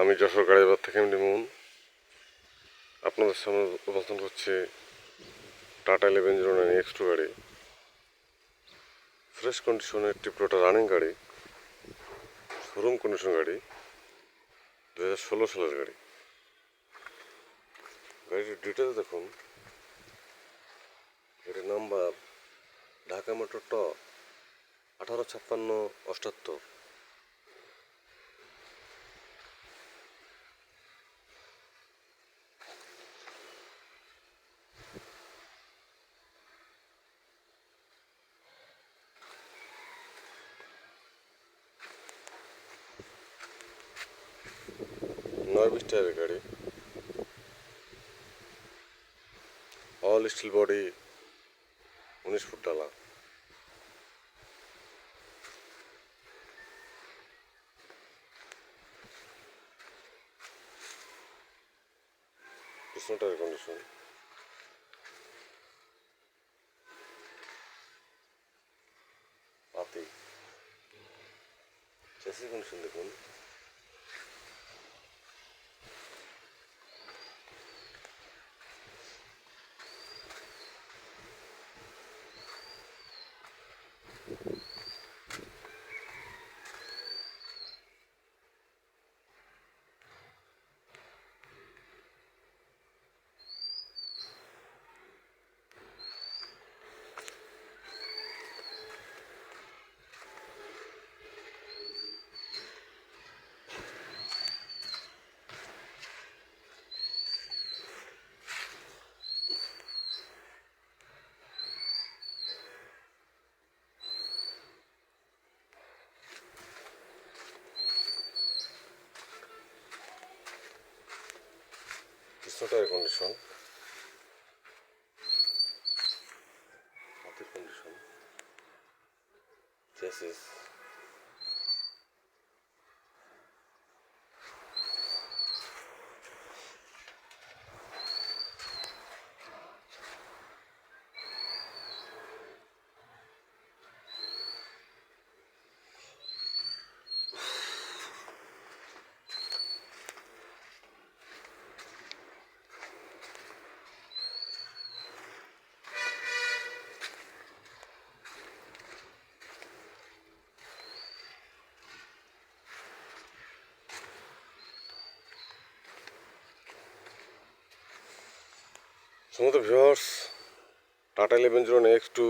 আমি যশোর গাড়িবাজার থেকে MD moon আপনাদের সামনে উপস্থাপন করছি Tata eleven zero nine X two গাড়ি। ফ্রেশ কন্ডিশনের একটি পুরোটা রানিং গাড়ি, শোরুম কন্ডিশন গাড়ি দু হাজার ষোলো সালের গাড়ি। গাড়িটির ডিটেলস দেখুন। এটির নাম্বার ঢাকা মেট্রো ট আঠারো ছাপ্পান্ন অষ্টাত্তর। నార్మిస్టర్ గాడి ఆల్ స్టిల్ బాడీ ఉనిష్ ఫుట్టాల చూస్తుంటారు కండిషన్ ఆర్తి చేసే కండిషన్ దగ్గర পাতি এর কন্ডিশন হাতের কন্ডিশন চেসিস সমস্ত viewers Tata eleven zero X two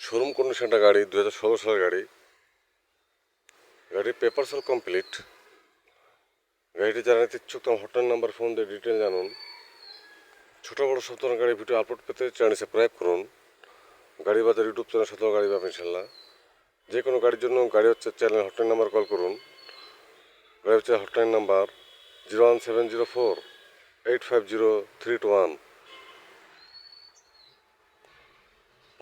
showroom কন্ডিশনটা গাড়ি দু হাজার ষোলো সালের গাড়ি গাড়ির পেপার সেল কমপ্লিট গাড়িটি জানাতে ইচ্ছুক তোমার হটলাইন নাম্বার ফোন দিয়ে ডিটেল জানুন ছোটো বড়ো সব ধরনের গাড়ি ভিডিও আপলোড পেতে চ্যানেল সাবস্ক্রাইব করুন গাড়ি বাজার ইউটিউব চ্যানেল সাথে গাড়ি পাবেন ইনশাল্লাহ যে কোনো গাড়ির জন্য গাড়ি হচ্ছে চ্যানেল হটলাইন নাম্বার কল করুন গাড়ি হচ্ছে hotline number zero one seven zero four eight five zero three two one